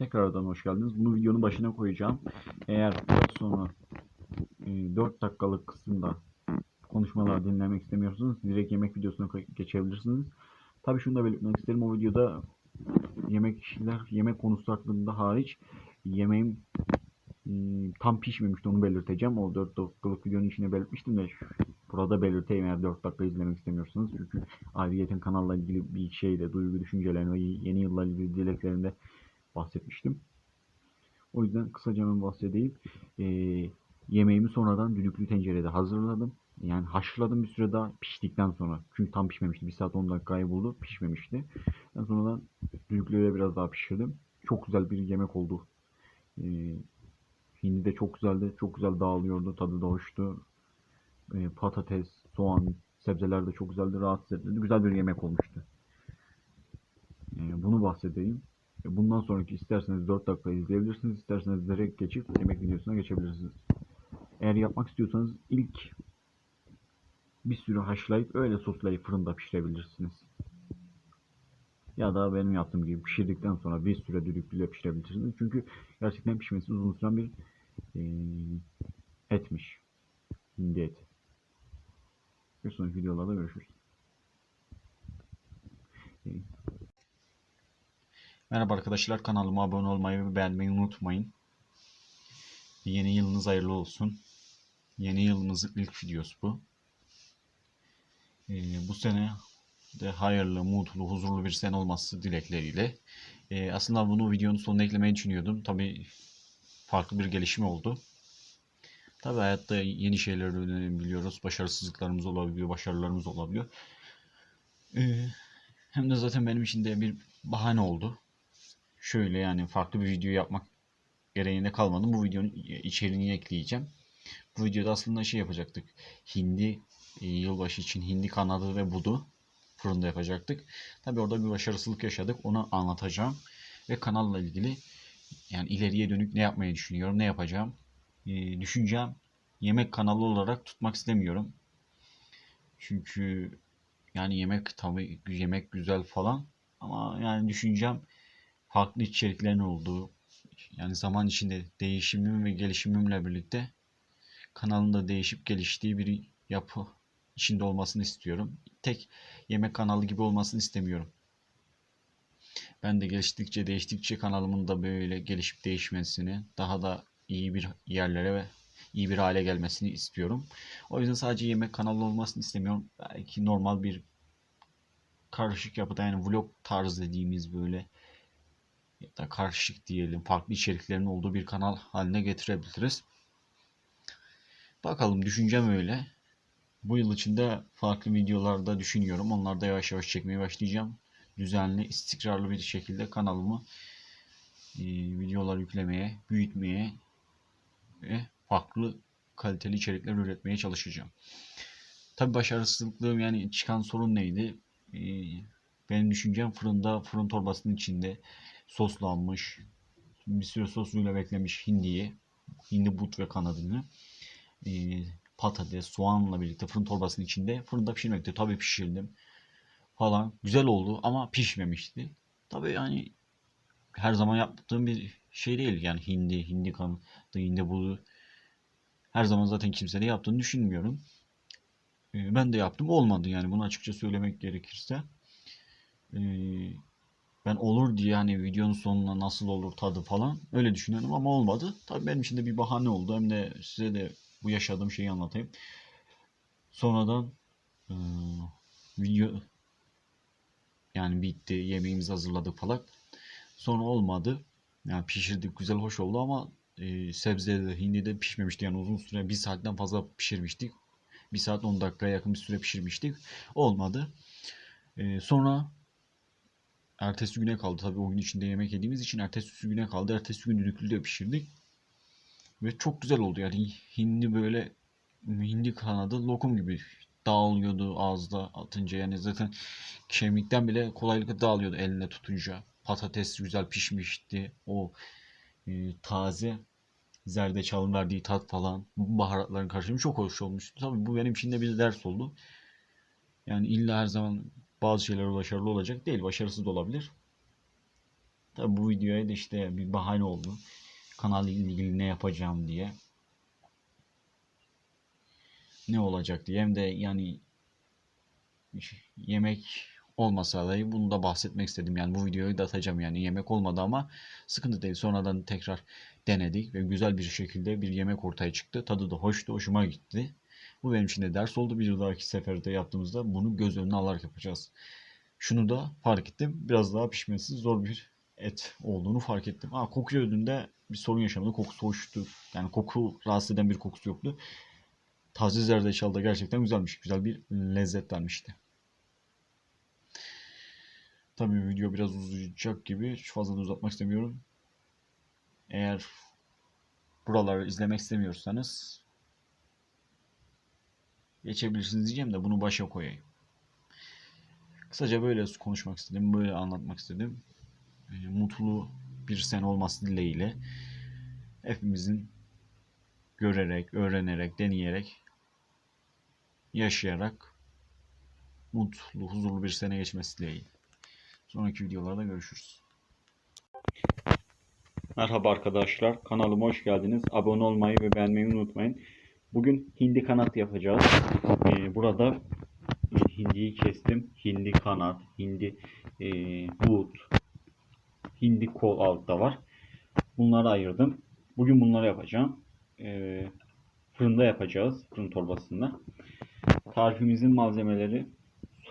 Tekrardan hoş geldiniz. Bunu videonun başına koyacağım. Eğer biraz sonra e, 4 dakikalık kısımda konuşmalar dinlemek istemiyorsanız direkt yemek videosuna geçebilirsiniz. Tabii şunu da belirtmek isterim. O videoda yemek işler, yemek konusu hakkında hariç yemeğim hmm, tam pişmemişti onu belirteceğim. O 4 dakikalık videonun içine belirtmiştim de burada belirteyim eğer 4 dakika izlemek istemiyorsanız. Çünkü ayrıyeten kanalla ilgili bir şeyde duygu düşüncelerini yeni yılla ilgili dileklerinde bahsetmiştim. O yüzden kısaca hemen bahsedeyim. Ee, yemeğimi sonradan düdüklü tencerede hazırladım. Yani haşladım bir süre daha piştikten sonra. Çünkü tam pişmemişti. 1 saat 10 dakikayı buldu. Pişmemişti. Ben sonradan düdüklüyle biraz daha pişirdim. Çok güzel bir yemek oldu. Ee, hindi de çok güzeldi. Çok güzel dağılıyordu. Tadı da hoştu. Ee, patates, soğan, sebzeler de çok güzeldi. Rahatsız etmedi. Güzel bir yemek olmuştu. Ee, bunu bahsedeyim. E, Bundan sonraki isterseniz 4 dakika izleyebilirsiniz. isterseniz direkt geçip yemek videosuna geçebilirsiniz. Eğer yapmak istiyorsanız ilk bir sürü haşlayıp öyle soslayıp fırında pişirebilirsiniz. Ya da benim yaptığım gibi pişirdikten sonra bir süre düdüklüyle pişirebilirsiniz. Çünkü gerçekten pişmesi uzun süren bir e, etmiş. Hindi eti. Bir sonraki videolarda görüşürüz. E, Merhaba arkadaşlar kanalıma abone olmayı ve beğenmeyi unutmayın. Yeni yılınız hayırlı olsun. Yeni yılımızın ilk videosu bu. Ee, bu sene de hayırlı, mutlu, huzurlu bir sene olması dilekleriyle. Ee, aslında bunu videonun sonuna eklemeyi düşünüyordum. Tabi farklı bir gelişme oldu. Tabi hayatta yeni şeyler öğrenebiliyoruz. Başarısızlıklarımız olabiliyor, başarılarımız olabiliyor. Ee, hem de zaten benim için de bir bahane oldu şöyle yani farklı bir video yapmak gereğinde kalmadım. Bu videonun içeriğini ekleyeceğim. Bu videoda aslında şey yapacaktık. Hindi e, yılbaşı için hindi kanadı ve budu fırında yapacaktık. Tabi orada bir başarısızlık yaşadık. Onu anlatacağım. Ve kanalla ilgili yani ileriye dönük ne yapmayı düşünüyorum, ne yapacağım. E, düşüncem yemek kanalı olarak tutmak istemiyorum. Çünkü yani yemek tabii yemek güzel falan ama yani düşüncem farklı içeriklerin olduğu yani zaman içinde değişimim ve gelişimimle birlikte kanalın da değişip geliştiği bir yapı içinde olmasını istiyorum. Tek yemek kanalı gibi olmasını istemiyorum. Ben de geliştikçe değiştikçe kanalımın da böyle gelişip değişmesini, daha da iyi bir yerlere ve iyi bir hale gelmesini istiyorum. O yüzden sadece yemek kanalı olmasını istemiyorum. Belki normal bir karışık yapıda yani vlog tarzı dediğimiz böyle ya da karışık diyelim farklı içeriklerin olduğu bir kanal haline getirebiliriz. Bakalım düşüncem öyle. Bu yıl içinde farklı videolarda düşünüyorum. Onları da yavaş yavaş çekmeye başlayacağım. Düzenli, istikrarlı bir şekilde kanalımı e, videolar yüklemeye, büyütmeye ve farklı kaliteli içerikler üretmeye çalışacağım. Tabi başarısızlıklığım yani çıkan sorun neydi? E, benim düşüncem fırında, fırın torbasının içinde soslanmış, bir süre sosuyla beklemiş hindiyi, hindi but ve kanadını e, patates, soğanla birlikte fırın torbasının içinde fırında pişirmekte. Tabii pişirdim falan. Güzel oldu ama pişmemişti. Tabii yani her zaman yaptığım bir şey değil. Yani hindi, hindi kanadı, hindi budu. Her zaman zaten kimse de yaptığını düşünmüyorum. E, ben de yaptım. Olmadı yani bunu açıkça söylemek gerekirse. E, ben olur diye hani videonun sonuna nasıl olur tadı falan öyle düşünüyorum ama olmadı. Tabii benim için de bir bahane oldu. Hem de size de bu yaşadığım şeyi anlatayım. Sonradan eee, video yani bitti. Yemeğimizi hazırladık falan. Sonra olmadı. Yani pişirdik güzel hoş oldu ama eee sebze de hindi de pişmemişti. Yani uzun süre bir saatten fazla pişirmiştik. Bir saat 10 dakikaya yakın bir süre pişirmiştik. Olmadı. Eee, sonra ertesi güne kaldı. Tabii o gün içinde yemek yediğimiz için ertesi güne kaldı. Ertesi gün düdüklü de pişirdik. Ve çok güzel oldu. Yani hindi böyle hindi kanadı lokum gibi dağılıyordu ağızda atınca. Yani zaten kemikten bile kolaylıkla dağılıyordu eline tutunca. Patates güzel pişmişti. O e, taze zerdeçalın verdiği tat falan baharatların karışımı çok hoş olmuştu. Tabii bu benim için de bir ders oldu. Yani illa her zaman bazı şeyler başarılı olacak değil. Başarısız da olabilir. Tabi bu videoya da işte bir bahane oldu. Kanal ile ilgili ne yapacağım diye. Ne olacak diye. Hem de yani yemek olmasa dahi bunu da bahsetmek istedim. Yani bu videoyu da atacağım yani yemek olmadı ama sıkıntı değil. Sonradan tekrar denedik ve güzel bir şekilde bir yemek ortaya çıktı. Tadı da hoştu, hoşuma gitti. Bu benim için de ders oldu. Bir dahaki seferde yaptığımızda bunu göz önüne alarak yapacağız. Şunu da fark ettim. Biraz daha pişmesi zor bir et olduğunu fark ettim. Ha, koku yönünde bir sorun yaşamadı. Kokusu hoştu. Yani koku rahatsız eden bir kokusu yoktu. Taze zerdeçal da gerçekten güzelmiş. Güzel bir lezzet vermişti. Tabii video biraz uzayacak gibi. Hiç fazla da uzatmak istemiyorum. Eğer buraları izlemek istemiyorsanız geçebilirsiniz diyeceğim de bunu başa koyayım. Kısaca böyle konuşmak istedim. Böyle anlatmak istedim. E, Mutlu bir sene olması dileğiyle hepimizin görerek, öğrenerek, deneyerek, yaşayarak mutlu, huzurlu bir sene geçmesi dileğiyle. Sonraki videolarda görüşürüz. Merhaba arkadaşlar, kanalıma hoş geldiniz. Abone olmayı ve beğenmeyi unutmayın. Bugün hindi kanat yapacağız. Ee, burada hindiyi kestim. Hindi kanat, hindi e, but, hindi kol altta var. Bunları ayırdım. Bugün bunları yapacağım. Ee, fırında yapacağız. Fırın torbasında. Tarifimizin malzemeleri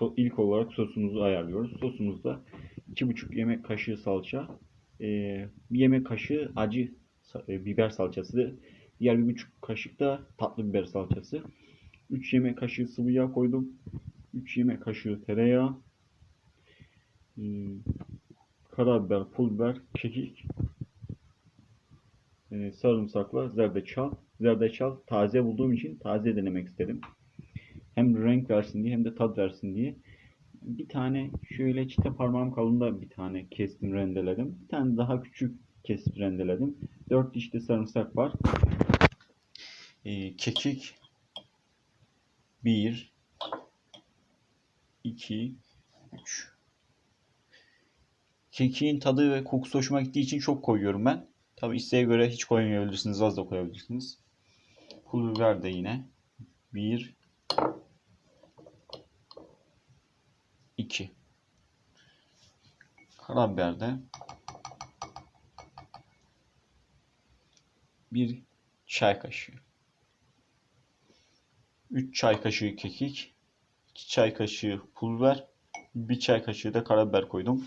so- ilk olarak sosumuzu ayarlıyoruz. Sosumuzda 2,5 yemek kaşığı salça, e, bir yemek kaşığı acı e, biber salçası, diğer bir buçuk kaşık da tatlı biber salçası. 3 yemek kaşığı sıvı yağ koydum. 3 yemek kaşığı tereyağı, e, karabiber, pul biber, kekik, e, sarımsakla zerdeçal. Zerdeçal taze bulduğum için taze denemek istedim. Hem renk versin diye hem de tat versin diye. Bir tane şöyle çite parmağım kalınlığında bir tane kestim rendeledim. Bir tane daha küçük kesip rendeledim. 4 diş de sarımsak var. Ee, kekik. 1 2 3 Kekiğin tadı ve kokusu hoşuma gittiği için çok koyuyorum ben. Tabi isteğe göre hiç koymayabilirsiniz, az da koyabilirsiniz. Pul biber de yine. 1 2 Karabiber de. Bir çay kaşığı 3 çay kaşığı kekik 2 çay kaşığı pul biber 1 çay kaşığı da karabiber koydum.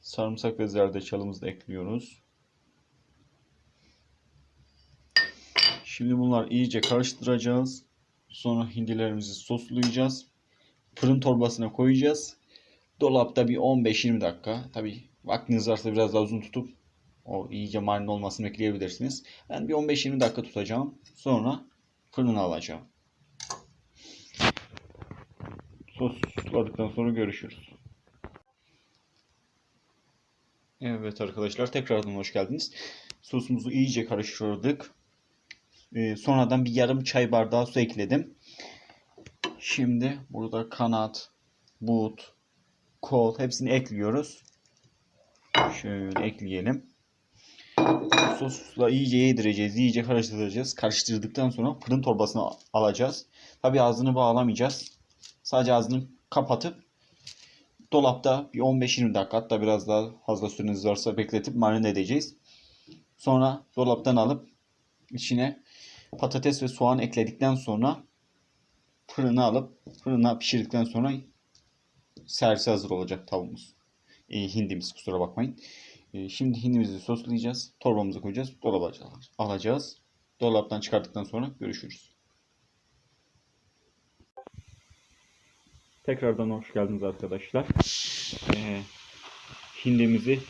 Sarımsak ve zerdeçalımızı da ekliyoruz. Şimdi bunlar iyice karıştıracağız. Sonra hindilerimizi soslayacağız. Fırın torbasına koyacağız. Dolapta bir 15-20 dakika. Tabi vaktiniz varsa biraz daha uzun tutup o iyice marine olmasını bekleyebilirsiniz. Ben bir 15-20 dakika tutacağım. Sonra fırına alacağım. Sosladıktan sonra görüşürüz. Evet arkadaşlar tekrardan hoş geldiniz. Sosumuzu iyice karıştırdık. Ee, sonradan bir yarım çay bardağı su ekledim. Şimdi burada kanat, but, kol hepsini ekliyoruz. Şöyle ekleyelim. Sosla iyice yedireceğiz, iyice karıştıracağız. Karıştırdıktan sonra fırın torbasına alacağız. Tabi ağzını bağlamayacağız. Sadece ağzını kapatıp dolapta bir 15-20 dakika hatta biraz daha fazla süreniz varsa bekletip marine edeceğiz. Sonra dolaptan alıp içine patates ve soğan ekledikten sonra fırına alıp fırına pişirdikten sonra servise hazır olacak tavuğumuz. E, hindimiz kusura bakmayın. E, şimdi hindimizi soslayacağız. Torbamıza koyacağız. Dolaba alacağız. Dolaptan çıkarttıktan sonra görüşürüz. Tekrardan hoş geldiniz arkadaşlar. Ee, hindimizi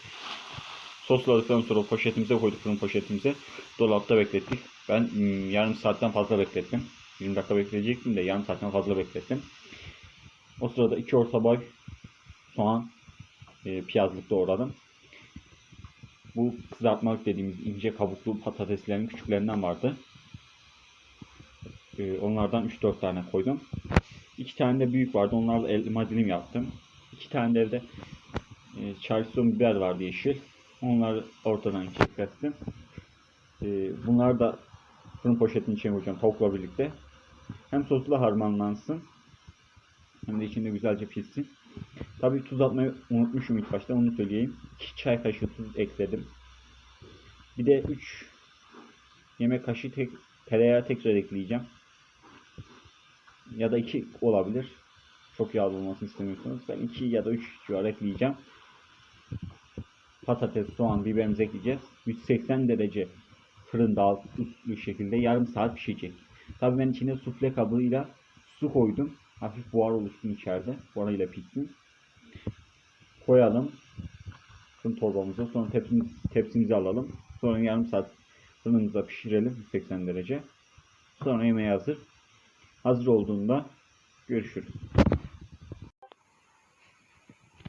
sosladıktan sonra poşetimize koyduk fırın poşetimize. Dolapta beklettik. Ben mm, yarım saatten fazla beklettim. 20 dakika bekleyecektim de yarım saatten fazla beklettim. O sırada iki orta boy soğan, e, piyazlık doğradım. Bu kızartmalık dediğimiz ince kabuklu patateslerin küçüklerinden vardı. E, onlardan 3-4 tane koydum. İki tane de büyük vardı. Onlarla elma dilim yaptım. iki tane de evde e, Charleston biber vardı yeşil. Onları ortadan çıkarttım. E, bunlar da fırın poşetinin içine koyacağım tavukla birlikte. Hem sosla harmanlansın hem de içinde güzelce pişsin. Tabii tuz atmayı unutmuşum ilk başta onu söyleyeyim. 2 çay kaşığı tuz ekledim. Bir de 3 yemek kaşığı tek, tereyağı tekrar ekleyeceğim. Ya da 2 olabilir. Çok yağlı olmasını istemiyorsanız ben 2 ya da 3 civarı ekleyeceğim. Patates, soğan, biberimizi ekleyeceğiz. 180 derece fırında alt üstlü şekilde yarım saat pişecek. Tabii ben içine sufle kabıyla su koydum. Hafif buhar oluşsun içeride. Buharıyla pişsin. Koyalım. Fırın torbamıza. Sonra tepsimiz, tepsimizi alalım. Sonra yarım saat fırınımızda pişirelim. 180 derece. Sonra yemeğe hazır. Hazır olduğunda görüşürüz.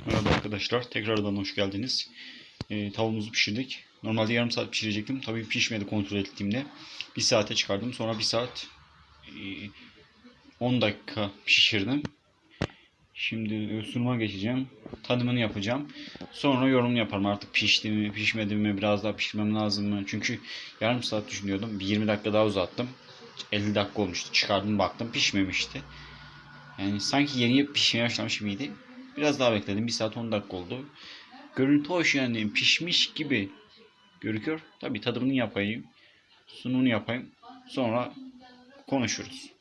Merhaba arkadaşlar. Tekrardan hoş geldiniz. Ee, tavuğumuzu pişirdik. Normalde yarım saat pişirecektim. Tabii pişmedi kontrol ettiğimde. Bir saate çıkardım. Sonra bir saat e, 10 dakika pişirdim. Şimdi sunuma geçeceğim. Tadımını yapacağım. Sonra yorum yaparım artık pişti mi, pişmedi mi, biraz daha pişirmem lazım mı? Çünkü yarım saat düşünüyordum. Bir 20 dakika daha uzattım. 50 dakika olmuştu. Çıkardım baktım pişmemişti. Yani sanki yeni pişmeye başlamış gibiydi. Biraz daha bekledim. 1 saat 10 dakika oldu. Görüntü hoş yani pişmiş gibi gözüküyor. Tabi tadımını yapayım. Sunumunu yapayım. Sonra konuşuruz.